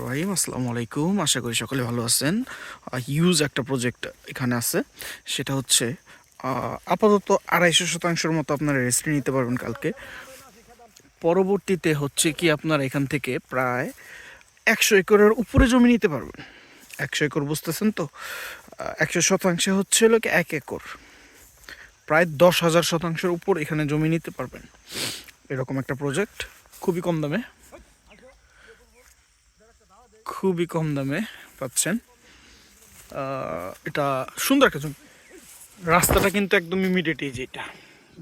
রহিম। আসসালামু আলাইকুম। আশা করি সকলে ভালো আছেন। হিউজ একটা প্রজেক্ট এখানে আছে। সেটা হচ্ছে আপাতত আড়াইশো শতাংশের মতো আপনারা রেস্ট নিতে পারবেন কালকে। পরবর্তীতে হচ্ছে কি আপনারা এখান থেকে প্রায় একশো একরের উপরে জমি নিতে পারবেন। একশো একর বুঝতেছেন তো? একশো শতাংশে হচ্ছে হলো এক একর। প্রায় দশ হাজার শতাংশের উপর এখানে জমি নিতে পারবেন। এরকম একটা প্রজেক্ট খুবই কম দামে। খুবই কম দামে পাচ্ছেন। এটা সুন্দর একটা জমি। রাস্তাটা কিন্তু একদম ইমিডিয়েট এই যে এটা।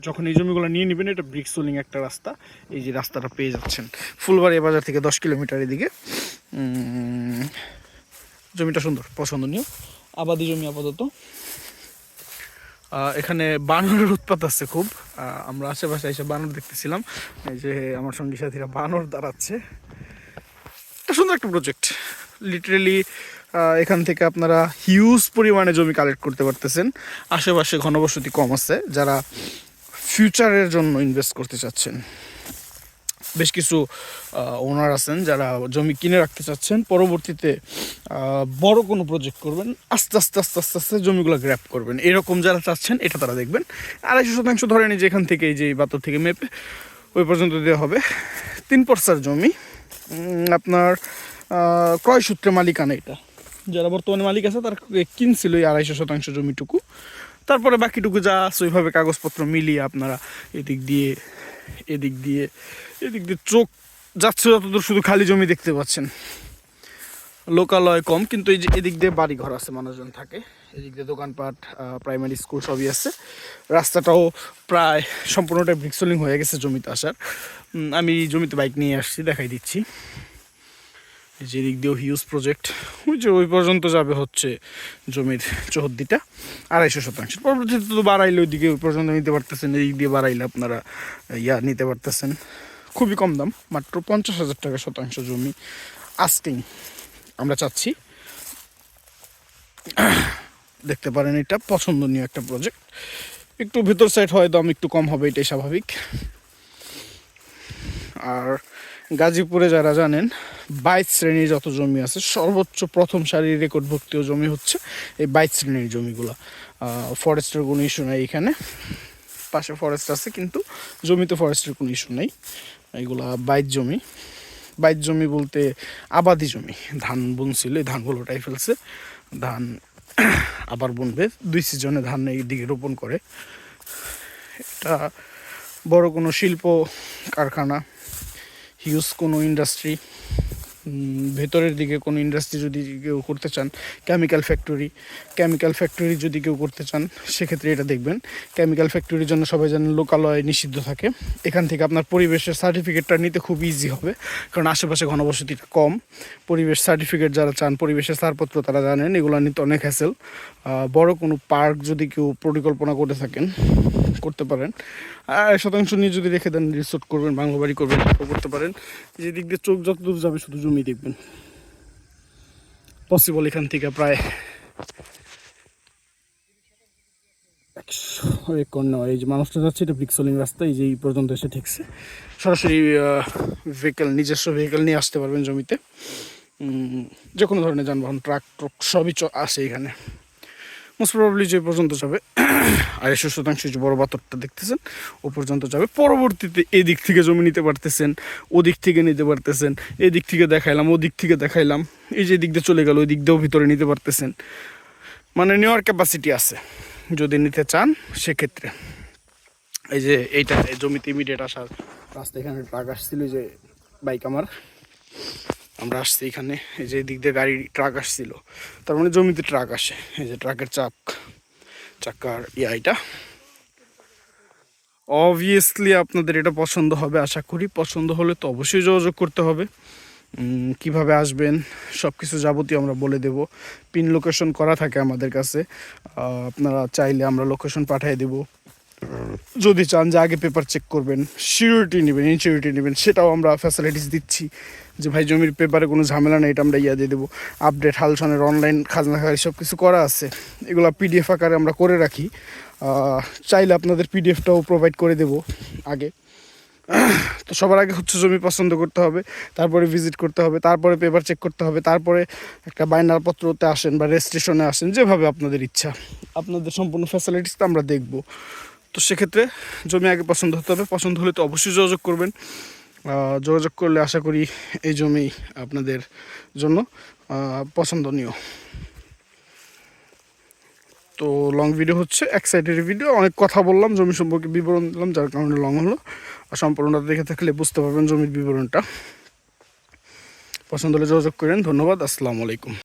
যখন এই জমিগুলো নিয়ে নেবেন, এটা ব্রিক সোলিং একটা রাস্তা। এই যে রাস্তাটা পেয়ে যাচ্ছেন। ফুলবাড়ি বাজার থেকে দশ কিলোমিটার এদিকে। জমিটা সুন্দর, পছন্দনীয়। আবাদি জমি আপাতত। এখানে বানরের উৎপাত আছে খুব। আমরা আশেপাশে এসে বানর দেখতেছিলাম। এই যে আমার সঙ্গী সাথীরা বানর দাঁড়াচ্ছে। এটা সুন্দর একটা প্রজেক্ট লিটারেলি এখান থেকে আপনারা হিউজ পরিমাণে জমি কালেক্ট করতে পারতেছেন। আশেপাশে ঘনবসতি কম আছে। যারা ফিউচারের জন্য ইনভেস্ট করতে চাচ্ছেন। বেশ কিছু ওনার আছেন যারা জমি কিনে রাখতে চাচ্ছেন। পরবর্তীতে বড় কোনো প্রজেক্ট করবেন, আস্তে আস্তে আস্তে আস্তে আস্তে জমিগুলো গ্র্যাপ করবেন। এরকম যারা চাচ্ছেন, এটা তারা দেখবেন। আড়াইশো শতাংশ ধরে নিই যে এখান থেকে, এই যে বাতর থেকে মেপে, ওই পর্যন্ত দেওয়া হবে। তিন পর্সার জমি আপনার ক্রয় সূত্রে মালিকানা এটা। যারা বর্তমানে মালিক আছে, তারা কিনছিল এই আড়াইশো শতাংশ জমিটুকু। তারপরে বাকিটুকু যা আছে, ওইভাবে কাগজপত্র মিলিয়ে আপনারা এদিক দিয়ে এদিক দিয়ে এদিক দিয়ে চোখ যাচ্ছে যতদূর শুধু খালি জমি দেখতে পাচ্ছেন। লোকালয় কম, কিন্তু এই যে এদিক দিয়ে বাড়ি ঘর আছে, মানুষজন থাকে। এদিক দিয়ে দোকানপাট প্রাইমারি স্কুল সবই আছে। রাস্তাটাও প্রায় সম্পূর্ণটাই ব্রিক্সলিং হয়ে গেছে জমিতে আসার। আমি জমিতে বাইক নিয়ে আসছি, দেখাই দিচ্ছি। এই যে এদিক দিয়েও হিউজ প্রজেক্ট ওই যে ওই পর্যন্ত যাবে হচ্ছে জমির চৌহদ্দিটা, আড়াইশো শতাংশ। পরবর্তীতে তো বাড়াইলে ওইদিকে ওই পর্যন্ত নিতে পারতেছেন, এদিক দিয়ে বাড়াইলে আপনারা ইয়া নিতে পারতেছেন। খুবই কম দাম, মাত্র পঞ্চাশ হাজার টাকা শতাংশ জমি আস্কিং আমরা চাচ্ছি। দেখতে পারেন এটা, পছন্দনীয় একটা প্রজেক্ট একটু ভেতর সাইড হয়, দাম একটু কম হবে, এটাই স্বাভাবিক। আর গাজীপুরে যারা জানেন, বাইশ শ্রেণির যত জমি আছে, সর্বোচ্চ প্রথম সারির রেকর্ডভুক্ত জমি হচ্ছে এই বাইশ শ্রেণির জমিগুলো। ফরেস্টের কোনো ইস্যু নেই এখানে। পাশে ফরেস্ট আছে, কিন্তু জমিতে ফরেস্টের কোনো ইস্যু নেই। এগুলা বাইশ জমি। বাইশ জমি বলতে আবাদি জমি। ধান বুনছিল, এই ধানগুলো উঠাই ফেলছে। ধান আবার বুনবে। দুই সিজনে ধান এই দিকে রোপণ করে। এটা বড় কোনো শিল্প কারখানা। হিউজ কোনো ইন্ডাস্ট্রি ভেতরের দিকে কোনো ইন্ডাস্ট্রি যদি কেউ করতে চান কেমিক্যাল ফ্যাক্টরি কেমিক্যাল ফ্যাক্টরি যদি কেউ করতে চান, সেক্ষেত্রে এটা দেখবেন। কেমিক্যাল ফ্যাক্টরির জন্য সবাই জানেন লোকালয় নিষিদ্ধ থাকে। এখান থেকে আপনার পরিবেশের সার্টিফিকেটটা নিতে খুব ইজি হবে, কারণ আশেপাশে ঘনবসতিটা কম। পরিবেশ সার্টিফিকেট যারা চান, পরিবেশের ছাড়পত্র তারা জানেন, এগুলো নিতে অনেক হ্যাসেল বড় কোনো পার্ক যদি কেউ পরিকল্পনা করে থাকেন করতে পারেন। আর শতাংশ নিয়ে যদি রেখে দেন রিসোর্ট করবেন, বাংলো বাড়ি করবেন করতে পারেন। যে দিক দিয়ে চোখ যতদূর যাবে, শুধু জমি দেখবেন। পসিবল এখান থেকে প্রায় একশো একর এই যে মানুষটা যাচ্ছে, এটা ব্রিক্সলিং রাস্তা, এই যে এই পর্যন্ত এসে ঠেকছে। সরাসরি ভেহিকেল নিজস্ব ভেহিকেল নিয়ে আসতে পারবেন জমিতে। যে কোনো ধরনের যানবাহন ট্রাক ট্রক সবই আসে এখানে। মোস্ট যে পর্যন্ত যাবে, আড়াইশো শতাংশ যে বড় বাতরটা দেখতেছেন, ও পর্যন্ত যাবে। পরবর্তীতে এদিক থেকে জমি নিতে পারতেছেন, ওদিক থেকে নিতে পারতেছেন, এদিক থেকে দেখাইলাম, ওদিক থেকে দেখাইলাম, এই যে দিক দিয়ে চলে গেল ওই দিক দিয়েও ভিতরে নিতে পারতেছেন। মানে নেওয়ার ক্যাপাসিটি আছে, যদি নিতে চান সেক্ষেত্রে। এই যে এইটা জমিতে ইমিডিয়েট আসার রাস্তা এখানে ট্রাক আসছিল যে বাইক আমার। আমরা আসছি এখানে, এই যে দিক দিয়ে গাড়ি ট্রাক আসছিল। তার মানে জমিতে ট্রাক আসে, এই যে ট্রাকের চাক, চাকার ইয়া এটা অবভিয়াসলি আপনাদের এটা পছন্দ হবে, আশা করি। পছন্দ হলে তো অবশ্যই যোগাযোগ করতে হবে। কীভাবে আসবেন সব কিছু যাবতীয় আমরা বলে দেব। পিন লোকেশন করা থাকে আমাদের কাছে। আপনারা চাইলে আমরা লোকেশন পাঠিয়ে দেব। যদি চান যে আগে পেপার চেক করবেন সিউরিটি নেবেন ইনসিউরিটি নেবেন, সেটাও আমরা ফ্যাসিলিটিস দিচ্ছি। যে ভাই, জমির পেপারে কোনো ঝামেলা নেই, এটা আমরা ইয়া দিয়ে দেবো। আপডেট হালসনের অনলাইন খাজনা খাজনা সব কিছু করা আছে। এগুলো পিডিএফ আকারে আমরা করে রাখি। চাইলে আপনাদের পিডিএফটাও প্রোভাইড করে দেব আগে। তো সবার আগে হচ্ছে জমি পছন্দ করতে হবে, তারপরে ভিজিট করতে হবে, তারপরে পেপার চেক করতে হবে, তারপরে একটা বাইনার পত্রতে আসেন বা রেজিস্ট্রেশনে আসেন, যেভাবে আপনাদের ইচ্ছা। আপনাদের সম্পূর্ণ ফ্যাসিলিটিস তো আমরা দেখব। তো সেক্ষেত্রে জমি আগে পছন্দ হতে হবে। পছন্দ হলে তো অবশ্যই যোগাযোগ করবেন। যোগাযোগ করলে আশা করি এই জমি আপনাদের জন্য পছন্দনীয়। তো লং ভিডিও হচ্ছে, এক সাইডের ভিডিও অনেক কথা বললাম, জমি সম্পর্কে বিবরণ দিলাম, যার কারণে লং হলো। আর সম্পূর্ণটা দেখে থাকলে বুঝতে পারবেন জমির বিবরণটা। পছন্দ হলে যোগাযোগ করেন। ধন্যবাদ, আসসালামু আলাইকুম।